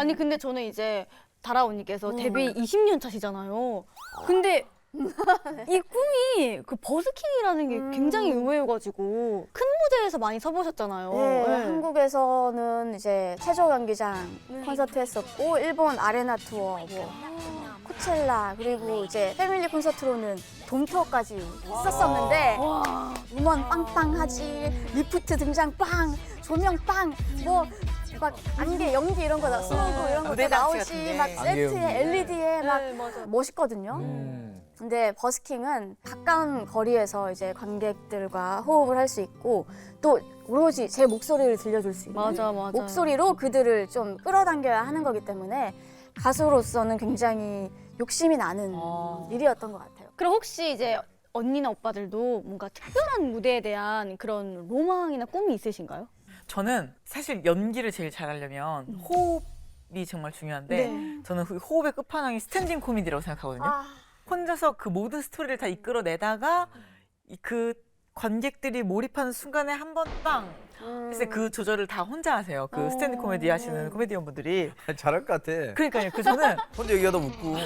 아니 근데 저는 이제 다라 언니께서 음. 데뷔 20년 차시잖아요. 근데 이 꿈이 그 버스킹이라는 게 음. 굉장히 의외여가지고 큰 무대에서 많이 서보셨잖아요. 네, 네. 한국에서는 이제 체조 경기장 콘서트 했었고 일본 아레나 투어, 뭐 코첼라 그리고 이제 패밀리 콘서트로는 돔 투어까지 했었었는데 와. 음원 빵빵하지 리프트 등장 빵 조명 빵뭐 막 안개 연기 이런 거 나, 스모그 이런 거 무대 다 장치 나오지 같은데. 막 안개 세트에. LED에 막 네, 맞아요. 멋있거든요. 음. 근데 버스킹은 가까운 거리에서 이제 관객들과 호흡을 할 수 있고 또 오로지 제 목소리를 들려줄 수 있는 맞아, 맞아. 목소리로 그들을 좀 끌어당겨야 하는 거기 때문에 가수로서는 굉장히 욕심이 나는 어. 일이었던 것 같아요. 그럼 혹시 이제 언니나 오빠들도 뭔가 특별한 무대에 대한 그런 로망이나 꿈이 있으신가요? 저는 사실 연기를 제일 잘하려면 호흡이 정말 중요한데 네. 저는 그 호흡의 끝판왕이 스탠딩 코미디라고 생각하거든요. 아, 혼자서 그 모든 스토리를 다 이끌어내다가 이- 그 관객들이 몰입하는 순간에 한 번 빵. 음. 그래서 그 조절을 다 혼자 하세요. 그 스탠드 코미디 하시는 코미디언 분들이. 잘할 것 같아. 그러니까요. 그 저는 혼자 얘기하다 웃고.